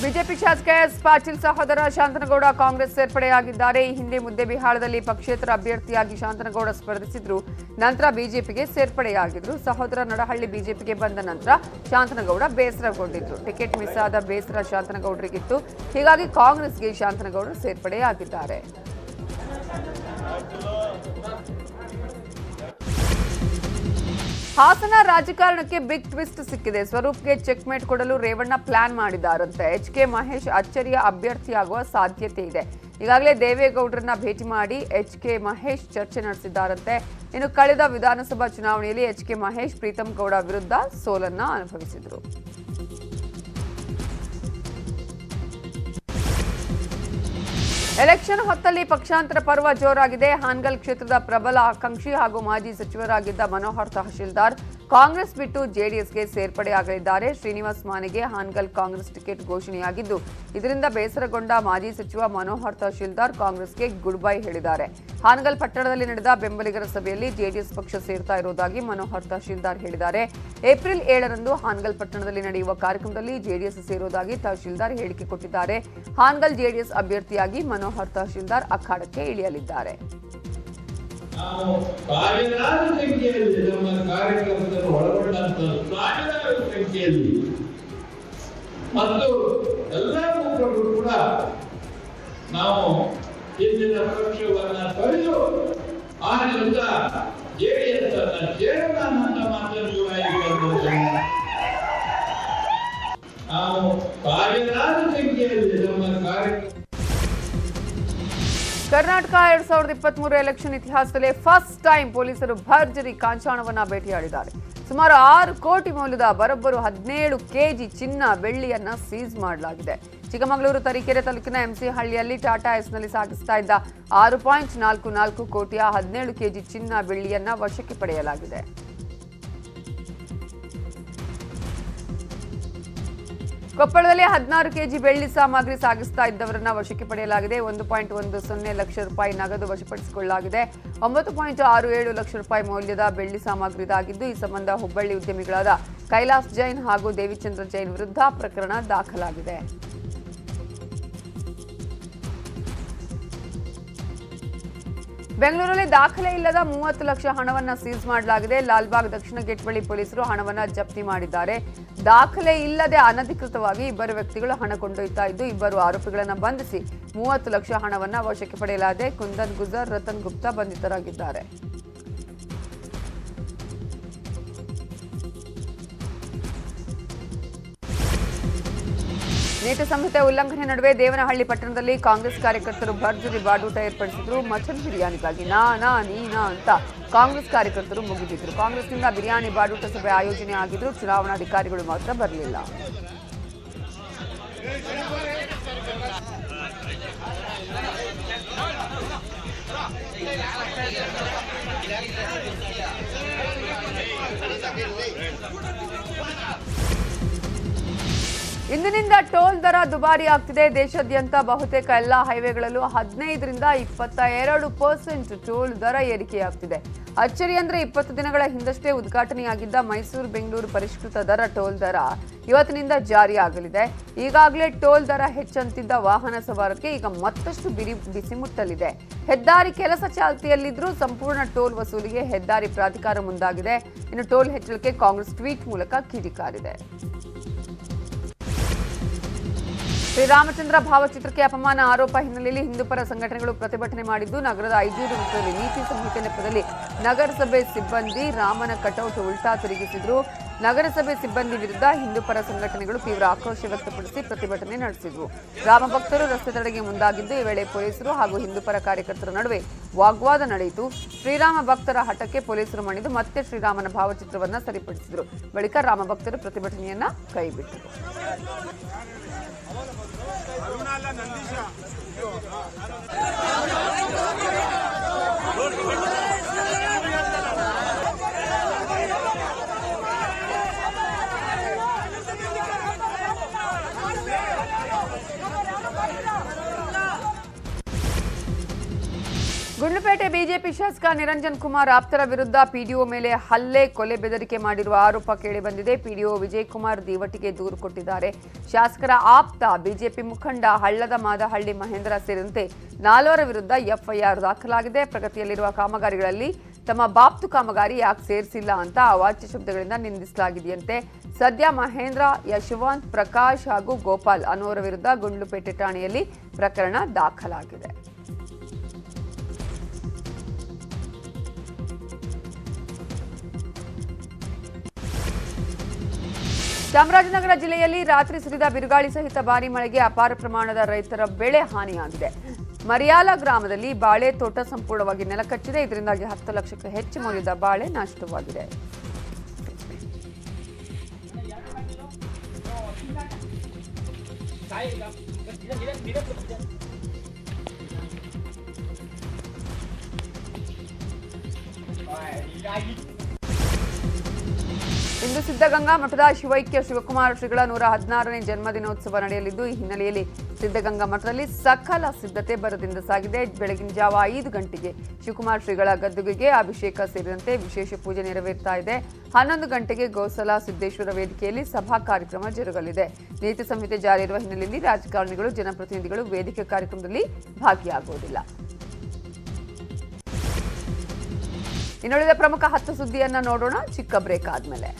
BJP ಶಾಸಕ S Patil ಸಹೋದರ ಶಾಂತನಗೌಡ ಕಾಂಗ್ರೆಸ್ ಸೇರ್ಪಡೆಯಾಗಿದ್ದಾರೆ. ಈ ಹಿಂದೆ ಮುದ್ದೆಬಿಹಾಳದಲ್ಲಿ ಪಕ್ಷೇತರ ಅಭ್ಯರ್ಥಿಯಾಗಿ ಶಾಂತನಗೌಡ ಸ್ಪರ್ಧಿಸಿದ್ರು. ನಂತರ ಬಿಜೆಪಿಗೆ ಸೇರ್ಪಡೆಯಾಗಿದ್ರು. ಸಹೋದರ ನಡಹಳ್ಳಿ ಬಿಜೆಪಿಗೆ ಬಂದ ನಂತರ ಶಾಂತನಗೌಡ ಬೇಸರಗೊಂಡಿದ್ರು. ಟಿಕೆಟ್ ಮಿಸ್ ಆದ ಬೇಸರ ಶಾಂತನಗೌಡರಿಗಿತ್ತು. ಹೀಗಾಗಿ ಕಾಂಗ್ರೆಸ್ಗೆ ಶಾಂತನಗೌಡರು ಸೇರ್ಪಡೆಯಾಗಿದ್ದಾರೆ. ಹಾಸನ ರಾಜಕಾರಣಕ್ಕೆ ಬಿಗ್ ಟ್ವಿಸ್ಟ್ ಸಿಕ್ಕಿದೆ. ಸ್ವರೂಪ್ಗೆ ಚೆಕ್ಮೇಟ್ ಕೊಡಲು ರೇವಣ್ಣ ಪ್ಲಾನ್ ಮಾಡಿದ್ದಾರಂತೆ. ಎಚ್ ಕೆ ಮಹೇಶ್ ಅಚ್ಚರಿಯ ಅಭ್ಯರ್ಥಿಯಾಗುವ ಸಾಧ್ಯತೆ ಇದೆ. ಈಗಾಗಲೇ ದೇವೇಗೌಡರನ್ನ ಭೇಟಿ ಮಾಡಿ ಎಚ್ ಕೆ ಮಹೇಶ್ ಚರ್ಚೆ ನಡೆಸಿದ್ದಾರಂತೆ. ಇನ್ನು ಕಳೆದ ವಿಧಾನಸಭಾ ಚುನಾವಣೆಯಲ್ಲಿ ಎಚ್ ಕೆ ಮಹೇಶ್, ಪ್ರೀತಂ ಗೌಡ ವಿರುದ್ಧ ಸೋಲನ್ನ ಅನುಭವಿಸಿದರು. ಎಲೆಕ್ಷನ್ ಹೊತ್ತಲ್ಲಿ ಪಕ್ಷಾಂತರ ಪರ್ವ ಜೋರಾಗಿದೆ. ಹಾನ್ಗಲ್ ಕ್ಷೇತ್ರದ ಪ್ರಬಲ ಆಕಾಂಕ್ಷಿ ಹಾಗೂ ಮಾಜಿ ಸಚಿವರಾಗಿದ್ದ ಮನೋಹರ್ ತಹಶೀಲ್ದಾರ್ ಕಾಂಗ್ರೆಸ್ ಬಿಟ್ಟು ಜೆಡಿಎಸ್ಗೆ ಸೇರ್ಪಡೆಯಾಗಲಿದ್ದಾರೆ ಶ್ರೀನಿವಾಸ್ ಮಾನಿಗೆ ಹಾನ್ಗಲ್ ಕಾಂಗ್ರೆಸ್ ಟಿಕೆಟ್ ಘೋಷಣೆಯಾಗಿದ್ದು, ಇದರಿಂದ ಬೇಸರಗೊಂಡ ಮಾಜಿ ಸಚಿವ ಮನೋಹರ್ ತಹಶೀಲ್ದಾರ್ ಕಾಂಗ್ರೆಸ್ಗೆ ಗುಡ್ ಬೈ ಹೇಳಿದ್ದಾರೆ. ಹಾನಗಲ್ ಪಟ್ಟಣದಲ್ಲಿ ನಡೆದ ಬೆಂಬಲಿಗರ ಸಭೆಯಲ್ಲಿ ಜೆಡಿಎಸ್ ಪಕ್ಷ ಸೇರ್ತಾ ಇರುವುದಾಗಿ ಮನೋಹರ್ ತಹಶೀಲ್ದಾರ್ ಹೇಳಿದ್ದಾರೆ. ಏಪ್ರಿಲ್ ಏಳರಂದು ಹಾನಗಲ್ ಪಟ್ಟಣದಲ್ಲಿ ನಡೆಯುವ ಕಾರ್ಯಕ್ರಮದಲ್ಲಿ ಜೆಡಿಎಸ್ ಸೇರುವುದಾಗಿ ತಹಶೀಲ್ದಾರ್ ಹೇಳಿಕೆ ಕೊಟ್ಟಿದ್ದಾರೆ. ಹಾನಗಲ್ ಜೆಡಿಎಸ್ ಅಭ್ಯರ್ಥಿಯಾಗಿ ಮನೋಹರ್ ತಹಶೀಲ್ದಾರ್ ಅಖಾಡಕ್ಕೆ ಇಳಿಯಲಿದ್ದಾರೆ. ನಾವು ಸಾವಿರಾರು ಸಂಖ್ಯೆಯಲ್ಲಿ ನಮ್ಮ ಕಾರ್ಯಕರ್ತರು ಒಳಗೊಂಡಂತ ಸಾವಿರಾರು ಸಂಖ್ಯೆಯಲ್ಲಿ ಮತ್ತು ಎಲ್ಲ ಮುಖಂಡರು ಕೂಡ ನಾವು ಹಿಂದಿನ ಪಕ್ಷವನ್ನ ತೊರೆದು ಆದ್ದರಿಂದ ಜೆಡಿಎಸ್ ಅನ್ನ ಸೇರೋಣ ಅಂತ ಮಾತನ್ನು ಕೂಡ. ನಾವು ಸಾವಿರಾರು ಸಂಖ್ಯೆಯಲ್ಲಿ ನಮ್ಮ ಕಾರ್ಯಕರ್ತರು ಕರ್ನಾಟಕ ಎರಡ್ ಸಾವಿರದ ಇಪ್ಪತ್ತ್ ಮೂರು ಎಲೆಕ್ಷನ್ ಇತಿಹಾಸದಲ್ಲಿ ಫಸ್ಟ್ ಟೈಮ್ ಪೊಲೀಸರು ಭರ್ಜರಿ ಕಾಂಚಾಣವನ್ನ ಭೇಟಿಯಾಡಿದ್ದಾರೆ. ಸುಮಾರು ಆರು ಕೋಟಿ ಮೌಲ್ಯದ ಬರೋಬ್ಬರು ಹದಿನೇಳು ಕೆಜಿ ಚಿನ್ನ ಬೆಳ್ಳಿಯನ್ನ ಸೀಸ್ ಮಾಡಲಾಗಿದೆ. ಚಿಕ್ಕಮಗಳೂರು ತರೀಕೆರೆ ತಾಲೂಕಿನ ಎಂಸಿ ಹಳ್ಳಿಯಲ್ಲಿ ಟಾಟಾ ಎಸ್ನಲ್ಲಿ ಸಾಗಿಸ್ತಾ ಇದ್ದ ಆರು ಪಾಯಿಂಟ್ ನಾಲ್ಕು ನಾಲ್ಕು ಕೋಟಿಯ ಹದಿನೇಳು ಕೆಜಿ ಚಿನ್ನ ಬೆಳ್ಳಿಯನ್ನ ವಶಕ್ಕೆ ಪಡೆಯಲಾಗಿದೆ. ಕೊಪ್ಪಳದಲ್ಲಿ ಹದಿನಾರು ಕೆಜಿ ಬೆಳ್ಳಿ ಸಾಮಗ್ರಿ ಸಾಗಿಸ್ತಾ ಇದ್ದವರನ್ನ ವಶಕ್ಕೆ ಪಡೆಯಲಾಗಿದೆ. ಒಂದು ಪಾಯಿಂಟ್ ಒಂದು ಸೊನ್ನೆ ಲಕ್ಷ ರೂಪಾಯಿ ನಗದು ವಶಪಡಿಸಿಕೊಳ್ಳಲಾಗಿದೆ. ಒಂಬತ್ತು ಪಾಯಿಂಟ್ ಆರು ಏಳು ಲಕ್ಷ ರೂಪಾಯಿ ಮೌಲ್ಯದ ಬೆಳ್ಳಿ ಸಾಮಗ್ರಿ ಇದಾಗಿದ್ದು ಈ ಸಂಬಂಧ ಹುಬ್ಬಳ್ಳಿ ಉದ್ಯಮಿಗಳಾದ ಕೈಲಾಸ್ ಜೈನ್ ಹಾಗೂ ದೇವಿಚಂದ್ರ ಜೈನ್ ವಿರುದ್ಧ ಪ್ರಕರಣ ದಾಖಲಾಗಿದೆ. ಬೆಂಗಳೂರಲ್ಲಿ ದಾಖಲೆ ಇಲ್ಲದ ಮೂವತ್ತು ಲಕ್ಷ ಹಣವನ್ನು ಸೀಸ್ ಮಾಡಲಾಗಿದೆ. ಲಾಲ್ಬಾಗ್ ದಕ್ಷಿಣ ಗೇಟ್ ಬಳಿ ಪೊಲೀಸರು ಹಣವನ್ನು ಜಪ್ತಿ ಮಾಡಿದ್ದಾರೆ. ದಾಖಲೆ ಇಲ್ಲದೆ ಅನಧಿಕೃತವಾಗಿ ಇಬ್ಬರು ವ್ಯಕ್ತಿಗಳು ಹಣ ಕೊಂಡೊಯ್ತಾ ಇದ್ದು, ಇಬ್ಬರು ಆರೋಪಿಗಳನ್ನು ಬಂಧಿಸಿ ಮೂವತ್ತು ಲಕ್ಷ ಹಣವನ್ನು ವಶಕ್ಕೆ ಪಡೆಯಲಾಗಿದೆ ಕುಂದನ್ ಗುಜರ್, ರತನ್ ಗುಪ್ತಾ ಬಂಧಿತರಾಗಿದ್ದಾರೆ. ನೀತಿ ಸಂಹಿತೆ ಉಲ್ಲಂಘನೆ ನಡುವೆ ದೇವನಹಳ್ಳಿ ಪಟ್ಟಣದಲ್ಲಿ ಕಾಂಗ್ರೆಸ್ ಕಾರ್ಯಕರ್ತರು ಭರ್ಜರಿ ಬಾಡೂಟ ಏರ್ಪಡಿಸಿದ್ರು. ಮಚನ್ ಬಿರಿಯಾನಿಗಾಗಿ ನಾ ನಾ ನೀನಾ ಅಂತ ಕಾಂಗ್ರೆಸ್ ಕಾರ್ಯಕರ್ತರು ಮುಗಿದಿದ್ರು. ಕಾಂಗ್ರೆಸ್ನಿಂದ ಬಿರಿಯಾನಿ ಬಾಡೂಟ ಸಭೆ ಆಯೋಜನೆ ಆಗಿದ್ರು. ಚುನಾವಣಾಧಿಕಾರಿಗಳು ಮಾತ್ರ ಬರಲಿಲ್ಲ. ಇಂದಿನಿಂದ ಟೋಲ್ ದರ ದುಬಾರಿ ಆಗ್ತಿದೆ ದೇಶಾದ್ಯಂತ ಬಹುತೇಕ ಎಲ್ಲ ಹೈವೇಗಳಲ್ಲೂ ಹದಿನೈದರಿಂದ ಇಪ್ಪತ್ತ ಎರಡು ಪರ್ಸೆಂಟ್ ಟೋಲ್ ದರ ಏರಿಕೆಯಾಗ್ತಿದೆ. ಅಚ್ಚರಿ ಅಂದ್ರೆ ಇಪ್ಪತ್ತು ದಿನಗಳ ಹಿಂದಷ್ಟೇ ಉದ್ಘಾಟನೆಯಾಗಿದ್ದ ಮೈಸೂರು ಬೆಂಗಳೂರು ಪರಿಷ್ಕೃತ ದರ ಟೋಲ್ ದರ ಇವತ್ತಿನಿಂದ ಜಾರಿಯಾಗಲಿದೆ. ಈಗಾಗಲೇ ಟೋಲ್ ದರ ಹೆಚ್ಚಂತಿದ್ದ ವಾಹನ ಸವಾರಕ್ಕೆ ಈಗ ಮತ್ತಷ್ಟು ಬಿರಿ ಬಿಸಿ ಮುಟ್ಟಲಿದೆ. ಹೆದ್ದಾರಿ ಕೆಲಸ ಚಾಲ್ತಿಯಲ್ಲಿದ್ದರೂ ಸಂಪೂರ್ಣ ಟೋಲ್ ವಸೂಲಿಗೆ ಹೆದ್ದಾರಿ ಪ್ರಾಧಿಕಾರ ಮುಂದಾಗಿದೆ. ಇನ್ನು ಟೋಲ್ ಹೆಚ್ಚಳಕ್ಕೆ ಕಾಂಗ್ರೆಸ್ ಟ್ವೀಟ್ ಮೂಲಕ ಕಿಡಿಕಾರಿದೆ ಶ್ರೀರಾಮಚಂದ್ರ ಭಾವಚಿತ್ರಕ್ಕೆ ಅಪಮಾನ ಆರೋಪ ಹಿನ್ನೆಲೆಯಲ್ಲಿ ಹಿಂದೂಪರ ಸಂಘಟನೆಗಳು ಪ್ರತಿಭಟನೆ ಮಾಡಿದ್ದು, ನಗರದ ಐಜೂರು ವೃತ್ತದಲ್ಲಿ ನೀತಿ ಸಂಹಿತೆ ನೆಪದಲ್ಲಿ ನಗರಸಭೆ ಸಿಬ್ಬಂದಿ ರಾಮನ ಕಟೌಟ್ ಉಲ್ಟಾ ತಿರುಗಿಸಿದ್ರು. ನಗರಸಭೆ ಸಿಬ್ಬಂದಿ ವಿರುದ್ಧ ಹಿಂದೂಪರ ಸಂಘಟನೆಗಳು ತೀವ್ರ ಆಕ್ರೋಶ ವ್ಯಕ್ತಪಡಿಸಿ ಪ್ರತಿಭಟನೆ ನಡೆಸಿದ್ವು. ಗ್ರಾಮ ಭಕ್ತರು ರಸ್ತೆ ತಡೆಗೆ ಮುಂದಾಗಿದ್ದು, ಈ ವೇಳೆ ಪೊಲೀಸರು ಹಾಗೂ ಹಿಂದೂಪರ ಕಾರ್ಯಕರ್ತರ ನಡುವೆ ವಾಗ್ವಾದ ನಡೆಯಿತು. ಶ್ರೀರಾಮ ಭಕ್ತರ ಹಠಕ್ಕೆ ಪೊಲೀಸರು ಮಣಿದು ಮತ್ತೆ ಶ್ರೀರಾಮನ ಭಾವಚಿತ್ರವನ್ನು ಸರಿಪಡಿಸಿದರು. ಬಳಿಕ ರಾಮ ಭಕ್ತರು ಪ್ರತಿಭಟನೆಯನ್ನ ಕೈಬಿಟ್ಟರು. ಗುಂಡ್ಲುಪೇಟೆ ಬಿಜೆಪಿ ಶಾಸಕ ನಿರಂಜನ್ ಕುಮಾರ್ ಆಪ್ತರ ವಿರುದ್ಧ ಪಿಡಿಒ ಮೇಲೆ ಹಲ್ಲೆ, ಕೊಲೆ ಬೆದರಿಕೆ ಮಾಡಿರುವ ಆರೋಪ ಕೇಳಿಬಂದಿದೆ ಪಿಡಿಒ ವಿಜಯ್ ಕುಮಾರ್ ದಿವಟಿಗೆ ದೂರು ಕೊಟ್ಟಿದ್ದಾರೆ. ಶಾಸಕರ ಆಪ್ತ ಬಿಜೆಪಿ ಮುಖಂಡ ಹಳ್ಳದ ಮಾದಹಳ್ಳಿ ಮಹೇಂದ್ರ ಸೇರಿದಂತೆ ನಾಲ್ವರ ವಿರುದ್ಧ ಎಫ್ಐಆರ್ ದಾಖಲಾಗಿದೆ. ಪ್ರಗತಿಯಲ್ಲಿರುವ ಕಾಮಗಾರಿಗಳಲ್ಲಿ ತಮ್ಮ ಬಾಪ್ತು ಕಾಮಗಾರಿ ಯಾಕೆ ಸೇರಿಸಿಲ್ಲ ಅಂತ ಅವಾಚ್ಯ ಶಬ್ದಗಳಿಂದ ನಿಂದಿಸಲಾಗಿದೆಯಂತೆ. ಸದ್ಯ ಮಹೇಂದ್ರ, ಯಶವಂತ್, ಪ್ರಕಾಶ್ ಹಾಗೂ ಗೋಪಾಲ್ ಅನ್ನೋರ ವಿರುದ್ಧ ಗುಂಡ್ಲುಪೇಟೆ ಠಾಣೆಯಲ್ಲಿ ಪ್ರಕರಣ ದಾಖಲಾಗಿದೆ. ಚಾಮರಾಜನಗರ ಜಿಲ್ಲೆಯಲ್ಲಿ ರಾತ್ರಿ ಸುರಿದ ಬಿರುಗಾಳಿ ಸಹಿತ ಭಾರಿ ಮಳೆಗೆ ಅಪಾರ ಪ್ರಮಾಣದ ರೈತರ ಬೆಳೆ ಹಾನಿಯಾಗಿದೆ. ಮರಿಯಾಲ ಗ್ರಾಮದಲ್ಲಿ ಬಾಳೆ ತೋಟ ಸಂಪೂರ್ಣವಾಗಿ ನೆಲಕಚ್ಚಿದೆ. ಇದರಿಂದಾಗಿ ಹತ್ತು ಲಕ್ಷಕ್ಕೂ ಹೆಚ್ಚು ಮೌಲ್ಯದ ಬಾಳೆ ನಾಶವಾಗಿದೆ ಇಂದು ಸಿದ್ಧಗಂಗಾ ಮಠದ ಶಿವೈಕ್ಯ ಶಿವಕುಮಾರ ಶ್ರೀಗಳ ನೂರ ಹದಿನಾರನೇ ಜನ್ಮದಿನೋತ್ಸವ ನಡೆಯಲಿದ್ದು, ಈ ಹಿನ್ನೆಲೆಯಲ್ಲಿ ಸಿದ್ಧಗಂಗಾ ಮಠದಲ್ಲಿ ಸಕಲ ಸಿದ್ಧತೆ ಬರದಿಂದ ಸಾಗಿದೆ. ಬೆಳಗಿನ ಜಾವ ಐದು ಗಂಟೆಗೆ ಶಿವಕುಮಾರ ಶ್ರೀಗಳ ಗದ್ದುಗೆಗೆ ಅಭಿಷೇಕ ಸೇರಿದಂತೆ ವಿಶೇಷ ಪೂಜೆ ನೆರವೇರ್ತಾ ಇದೆ. ಹನ್ನೊಂದು ಗಂಟೆಗೆ ಗೋಸಲ ಸಿದ್ದೇಶ್ವರ ವೇದಿಕೆಯಲ್ಲಿ ಸಭಾ ಕಾರ್ಯಕ್ರಮ ಜರುಗಲಿದೆ. ನೀತಿ ಸಂಹಿತೆ ಜಾರಿ ಇರುವ ಹಿನ್ನೆಲೆಯಲ್ಲಿ ರಾಜಕಾರಣಿಗಳು, ಜನಪ್ರತಿನಿಧಿಗಳು ವೇದಿಕೆ ಕಾರ್ಯಕ್ರಮದಲ್ಲಿ ಭಾಗಿಯಾಗುವುದಿಲ್ಲ. ಇನ್ನುಳಿದ ಪ್ರಮುಖ ಹತ್ತು ಸುದ್ದಿಯನ್ನ ನೋಡೋಣ. ಚಿಕ್ಕ ಬ್ರೇಕ್ ಆದ್ಮೇಲೆ.